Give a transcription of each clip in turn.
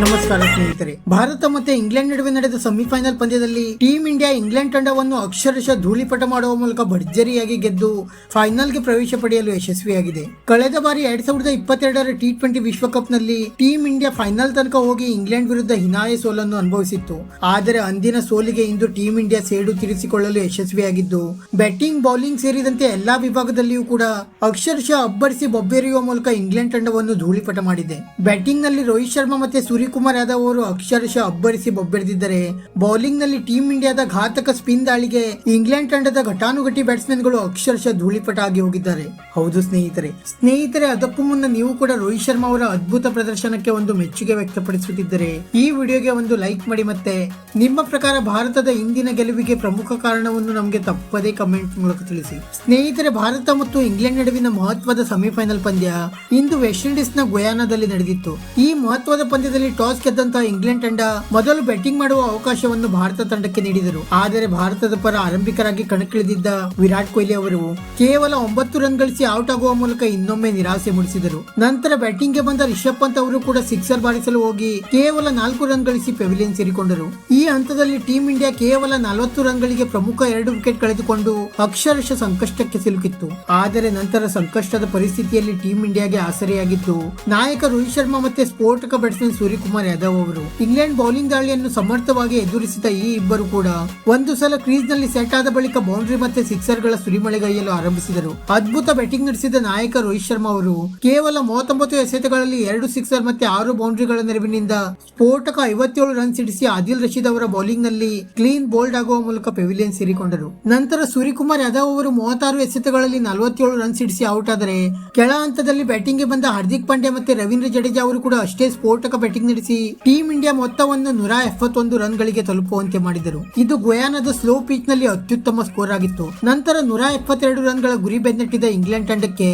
ನಮಸ್ಕಾರ ಸ್ನೇಹಿತರೆ. ಭಾರತ ಮತ್ತೆ ಇಂಗ್ಲೆಂಡ್ ನಡುವೆ ನಡೆದ ಸೆಮಿಫೈನಲ್ ಪಂದ್ಯದಲ್ಲಿ ಟೀಂ ಇಂಡಿಯಾ ಇಂಗ್ಲೆಂಡ್ ತಂಡವನ್ನು ಅಕ್ಷರಶಃ ಧೂಳಿಪಟ ಮಾಡುವ ಮೂಲಕ ಭರ್ಜರಿಯಾಗಿ ಗೆದ್ದು ಫೈನಲ್ಗೆ ಪ್ರವೇಶ ಪಡೆಯಲು ಯಶಸ್ವಿಯಾಗಿದೆ. ಕಳೆದ ಬಾರಿ ಎರಡ್ ಸಾವಿರದ ಇಪ್ಪತ್ತೆರಡರ ಟಿ ಟ್ವೆಂಟಿ ವಿಶ್ವಕಪ್ನಲ್ಲಿ ಟೀಂ ಇಂಡಿಯಾ ಫೈನಲ್ ತನಕ ಹೋಗಿ ಇಂಗ್ಲೆಂಡ್ ವಿರುದ್ಧ ಹಿನಾಯ ಸೋಲನ್ನು ಅನುಭವಿಸಿತ್ತು. ಆದರೆ ಅಂದಿನ ಸೋಲಿಗೆ ಇಂದು ಟೀಂ ಇಂಡಿಯಾ ಸೇಡು ತೀರಿಸಿಕೊಳ್ಳಲು ಯಶಸ್ವಿಯಾಗಿದ್ದು ಬ್ಯಾಟಿಂಗ್ ಬೌಲಿಂಗ್ ಸೇರಿದಂತೆ ಎಲ್ಲಾ ವಿಭಾಗದಲ್ಲಿಯೂ ಕೂಡ ಅಕ್ಷರಶಃ ಅಬ್ಬರಿಸಿ ಬೊಬ್ಬೆರೆಯುವ ಮೂಲಕ ಇಂಗ್ಲೆಂಡ್ ತಂಡವನ್ನು ಧೂಳಿಪಟ ಮಾಡಿದೆ. ಬ್ಯಾಟಿಂಗ್ನಲ್ಲಿ ರೋಹಿತ್ ಶರ್ಮಾ ಮತ್ತೆ ಸೂರ್ಯಕುಮಾರ್ ಯಾದವ್ ಅವರು ಅಕ್ಷರಶಃ ಅಬ್ಬರಿಸಿ ಬೊಬ್ಬೆರೆದಿದ್ದಾರೆ ಬೌಲಿಂಗ್ನಲ್ಲಿ ಟೀಂ ಇಂಡಿಯಾದ ಘಾತಕ ಸ್ಪಿನ್ ದಾಳಿಗೆ ಇಂಗ್ಲೆಂಡ್ ತಂಡದ ಘಟಾನುಘಟಿ ಬ್ಯಾಟ್ಸ್ಮನ್ಗಳು ಅಕ್ಷರಶಃ ಧೂಳಿಪಟ ಆಗಿ ಹೋಗಿದ್ದಾರೆ. ಹೌದು ಸ್ನೇಹಿತರೆ. ಸ್ನೇಹಿತರೆ, ಅದಕ್ಕೂ ಮುನ್ನ ನೀವು ಕೂಡ ರೋಹಿತ್ ಶರ್ಮಾ ಅವರ ಅದ್ಭುತ ಪ್ರದರ್ಶನಕ್ಕೆ ಒಂದು ಮೆಚ್ಚುಗೆ ವ್ಯಕ್ತಪಡಿಸುತ್ತಿದ್ದರೆ ಈ ವಿಡಿಯೋಗೆ ಒಂದು ಲೈಕ್ ಮಾಡಿ ಮತ್ತೆ ನಿಮ್ಮ ಪ್ರಕಾರ ಭಾರತದ ಇಂದಿನ ಗೆಲುವಿಗೆ ಪ್ರಮುಖ ಕಾರಣವನ್ನು ನಮಗೆ ತಪ್ಪದೇ ಕಮೆಂಟ್ ಮೂಲಕ ತಿಳಿಸಿ. ಸ್ನೇಹಿತರೆ, ಭಾರತ ಮತ್ತು ಇಂಗ್ಲೆಂಡ್ ನಡುವಿನ ಮಹತ್ವದ ಸೆಮಿಫೈನಲ್ ಪಂದ್ಯ ಇಂದು ವೆಸ್ಟ್ ಇಂಡೀಸ್ನ ಗುಯಾನಾದಲ್ಲಿ ನಡೆದಿತ್ತು. ಈ ಮಹತ್ವದ ಪಂದ್ಯದಲ್ಲಿ ಟಾಸ್ ಗೆದ್ದಂತಹ ಇಂಗ್ಲೆಂಡ್ ತಂಡ ಮೊದಲು ಬ್ಯಾಟಿಂಗ್ ಮಾಡುವ ಅವಕಾಶವನ್ನು ಭಾರತ ತಂಡಕ್ಕೆ ನೀಡಿದರು. ಆದರೆ ಭಾರತದ ಪರ ಆರಂಭಿಕರಾಗಿ ಕಣಕ್ಕಿಳಿದಿದ್ದ ವಿರಾಟ್ ಕೊಹ್ಲಿ ಅವರು ಕೇವಲ ಒಂಬತ್ತು ರನ್ ಗಳಿಸಿ ಔಟ್ ಆಗುವ ಮೂಲಕ ಇನ್ನೊಮ್ಮೆ ನಿರಾಸೆ ಮೂಡಿಸಿದರು. ನಂತರ ಬ್ಯಾಟಿಂಗ್ಗೆ ಬಂದ ರಿಷಬ್ ಪಂತ್ ಅವರು ಕೂಡ ಸಿಕ್ಸರ್ ಬಾರಿಸಲು ಹೋಗಿ ಕೇವಲ ನಾಲ್ಕು ರನ್ ಗಳಿಸಿ ಪೆವಿಲಿಯನ್ ಸೇರಿಕೊಂಡರು. ಈ ಹಂತದಲ್ಲಿ ಟೀಂ ಇಂಡಿಯಾ ಕೇವಲ ನಲವತ್ತು ರನ್ ಗಳಿಗೆ ಪ್ರಮುಖ ಎರಡು ವಿಕೆಟ್ ಕಳೆದುಕೊಂಡು ಅಕ್ಷರಶಃ ಸಂಕಷ್ಟಕ್ಕೆ ಸಿಲುಕಿತ್ತು. ಆದರೆ ನಂತರ ಸಂಕಷ್ಟದ ಪರಿಸ್ಥಿತಿಯಲ್ಲಿ ಟೀಂ ಇಂಡಿಯಾಗೆ ಆಸರೆಯಾಗಿದ್ದು, ನಾಯಕ ರೋಹಿತ್ ಶರ್ಮಾ ಮತ್ತೆ ಸ್ಫೋಟಕ ಬ್ಯಾಟ್ಸ್ಮನ್ ಸೂರ್ಯಕುಮಾರ್ ಯಾದವ್ ಅವರು ಇಂಗ್ಲೆಂಡ್ ಬೌಲಿಂಗ್ ದಾಳಿಯನ್ನು ಸಮರ್ಥವಾಗಿ ಎದುರಿಸಿದ ಈ ಇಬ್ಬರು ಕೂಡ ಒಂದು ಸಲ ಕ್ರೀಸ್ನಲ್ಲಿ ಸೆಟ್ ಆದ ಬಳಿಕ ಬೌಂಡ್ರಿ ಮತ್ತೆ ಸಿಕ್ಸರ್ಗಳ ಸುರಿಮಳೆಗೈಯಲು ಆರಂಭಿಸಿದರು. ಅದ್ಭುತ ಬ್ಯಾಟಿಂಗ್ ನಡೆಸಿದ ನಾಯಕ ರೋಹಿತ್ ಶರ್ಮಾ ಅವರು ಕೇವಲ ಮೂವತ್ತೊಂಬತ್ತು ಎಸೆತಗಳಲ್ಲಿ ಎರಡು ಸಿಕ್ಸರ್ ಮತ್ತೆ ಆರು ಬೌಂಡ್ರಿಗಳ ನೆರವಿನಿಂದ ಸ್ಫೋಟಕ ಐವತ್ತೇಳು ರನ್ ಸಿಡಿಸಿ ಆದಿಲ್ ರಶೀದ್ ಅವರ ಬೌಲಿಂಗ್ನಲ್ಲಿ ಕ್ಲೀನ್ ಬೋಲ್ಡ್ ಆಗುವ ಮೂಲಕ ಪೆವಿಲಿಯನ್ ಸೇರಿಕೊಂಡರು. ನಂತರ ಸೂರ್ಯಕುಮಾರ್ ಯಾದವ್ ಅವರು ಮೂವತ್ತಾರು ಎಸೆತಗಳಲ್ಲಿ ನಲವತ್ತೇಳು ರನ್ ಸಿಡಿಸಿ ಔಟ್ ಆದರೆ ಕೆಳ ಹಂತದಲ್ಲಿ ಬ್ಯಾಟಿಂಗ್ಗೆ ಬಂದ ಹಾರ್ದಿಕ್ ಪಾಂಡ್ಯ ಮತ್ತೆ ರವೀಂದ್ರ ಜಡೇಜಾ ಅವರು ಕೂಡ ಅಷ್ಟೇ ಸ್ಫೋಟಕ ಬ್ಯಾಟಿಂಗ್ ನಡೆಸಿ ಟೀಂ ಇಂಡಿಯಾ ಮೊತ್ತವನ್ನು ನೂರ ಎಪ್ಪತ್ತೊಂದು ರನ್ ಗಳಿಗೆ ತಲುಪುವಂತೆ ಮಾಡಿದರು. ಇದು ಗುಯಾನದ ಸ್ಲೋ ಪಿಚ್ನಲ್ಲಿ ಅತ್ಯುತ್ತಮ ಸ್ಕೋರ್ ಆಗಿತ್ತು. ನಂತರ ನೂರ ಎಪ್ಪತ್ತೆರಡು ರನ್ಗಳ ಗುರಿ ಬೆನ್ನಟ್ಟಿದ ಇಂಗ್ಲೆಂಡ್ ತಂಡಕ್ಕೆ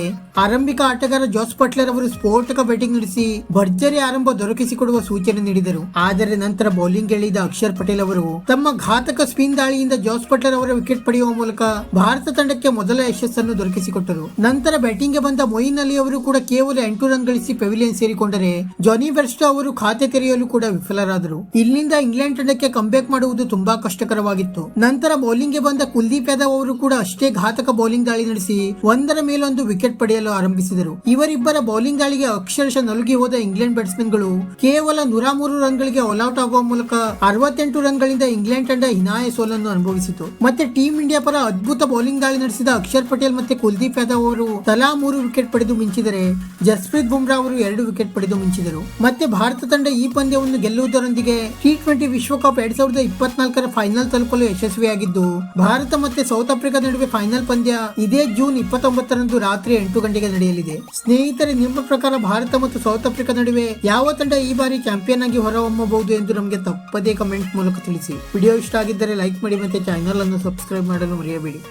ಆರಂಭಿಕ ಆಟಗಾರ ಜೋಸ್ ಪಟ್ಲರ್ ಅವರು ಸ್ಫೋಟಕ ಬ್ಯಾಟಿಂಗ್ ನಡೆಸಿ ಭರ್ಜರಿ ಆರಂಭ ದೊರಕಿಸಿಕೊಡುವ ಸೂಚನೆ ನೀಡಿದರು. ಆದರೆ ನಂತರ ಬೌಲಿಂಗ್ ಎಳೆದ ಅಕ್ಷರ್ ಪಟೇಲ್ ಅವರು ತಮ್ಮ ಘಾತಕ ಸ್ಪಿನ್ ದಾಳಿಯಿಂದ ಜೋಸ್ ಪಟ್ಲರ್ ಅವರ ವಿಕೆಟ್ ಪಡೆಯುವ ಮೂಲಕ ಭಾರತ ತಂಡಕ್ಕೆ ಮೊದಲ ಯಶಸ್ಸನ್ನು ದೊರಕಿಸಿಕೊಟ್ಟರು. ನಂತರ ಬ್ಯಾಟಿಂಗ್ಗೆ ಬಂದ ಮೊಯಿನ್ ಅಲಿ ಅವರು ಕೂಡ ಕೇವಲ ಎಂಟು ರನ್ ಗಳಿಸಿ ಪೆವಿಲಿಯನ್ ಸೇರಿಕೊಂಡರೆ ಜಾನಿ ಬೆರ್ಸ್ಟೋ ಅವರು ಖಾತೆ ತೆರೆಯಲು ಕೂಡ ವಿಫಲರಾದರು. ಇಲ್ಲಿಂದ ಇಂಗ್ಲೆಂಡ್ ತಂಡಕ್ಕೆ ಕಂಬ್ಯಾಕ್ ಮಾಡುವುದು ತುಂಬಾ ಕಷ್ಟಕರವಾಗಿತ್ತು. ನಂತರ ಬೌಲಿಂಗ್ಗೆ ಬಂದ ಕುಲ್ದೀಪ್ ಯಾದವ್ ಅವರು ಕೂಡ ಅಷ್ಟೇ ಘಾತಕ ಬೌಲಿಂಗ್ ದಾಳಿ ನಡೆಸಿ ಒಂದರ ಮೇಲೊಂದು ವಿಕೆಟ್ ಪಡೆಯಲು ಆರಂಭಿಸಿದರು. ಇವರಿಬ್ಬರ ಬೌಲಿಂಗ್ ದಾಳಿಗೆ ಅಕ್ಷರಶಃ ನಲುಗಿ ಹೋದ ಇಂಗ್ಲೆಂಡ್ ಬ್ಯಾಟ್ಸ್ಮನ್ಗಳು ಕೇವಲ ನೂರ ಮೂರು ರನ್ ಗಳಿಗೆ ಆಲ್ಔಟ್ ಆಗುವ ಮೂಲಕ ಅರವತ್ತೆಂಟು ರನ್ ಗಳಿಂದ ಇಂಗ್ಲೆಂಡ್ ತಂಡ ಹಿನಾಯ ಸೋಲನ್ನು ಅನುಭವಿಸಿತು. ಮತ್ತೆ ಟೀಂ ಇಂಡಿಯಾ ಪರ ಅದ್ಭುತ ಬೌಲಿಂಗ್ ದಾಳಿ ನಡೆಸಿದ ಅಕ್ಷರ್ ಪಟೇಲ್ ಮತ್ತೆ ಕುಲ್ದೀಪ್ ಯಾದವ್ ಅವರು ತಲಾ ಮೂರು ವಿಕೆಟ್ ಪಡೆದು ಮಿಂಚಿದರೆ ಜಸ್ಪ್ರೀತ್ ಬುಮ್ರಾ ಅವರು ಎರಡು ವಿಕೆಟ್ ಪಡೆದು ಮಿಂಚಿದರು. ಮತ್ತೆ ಭಾರತ ತಂಡ ಈ ಪಂದ್ಯವನ್ನು ಗೆಲ್ಲುವುದರೊಂದಿಗೆ ಟಿ ಟ್ವೆಂಟಿ ವಿಶ್ವಕಪ್ ಎರಡ್ ಸಾವಿರದ ಇಪ್ಪತ್ನಾಲ್ಕರ ಫೈನಲ್ ತಲುಪಲು ಯಶಸ್ವಿಯಾಗಿದ್ದು, ಭಾರತ ಮತ್ತೆ ಸೌತ್ ಆಫ್ರಿಕಾ ನಡುವೆ ಫೈನಲ್ ಪಂದ್ಯ ಇದೇ ಜೂನ್ ಇಪ್ಪತ್ತೊಂಬತ್ತರಂದು ರಾತ್ರಿ ಎಂಟು ಗಂಟೆಗೆ ನಡೆಯಲಿದೆ. ಸ್ನೇಹಿತರೆ, ನಿಮ್ಮ ಪ್ರಕಾರ ಭಾರತ ಮತ್ತು ಸೌತ್ ಆಫ್ರಿಕಾ ನಡುವೆ ಯಾವ ತಂಡ ಈ ಬಾರಿ ಚಾಂಪಿಯನ್ ಆಗಿ ಹೊರಹೊಮ್ಮಬಹುದು ಎಂದು ನಮಗೆ ತಪ್ಪದೇ ಕಮೆಂಟ್ ಮೂಲಕ ತಿಳಿಸಿ. ವಿಡಿಯೋ ಇಷ್ಟ ಆಗಿದ್ದರೆ ಲೈಕ್ ಮಾಡಿ ಮತ್ತೆ ಚಾನೆಲ್ ಅನ್ನು ಸಬ್ಸ್ಕ್ರೈಬ್ ಮಾಡಲು ಮರೆಯಬೇಡಿ.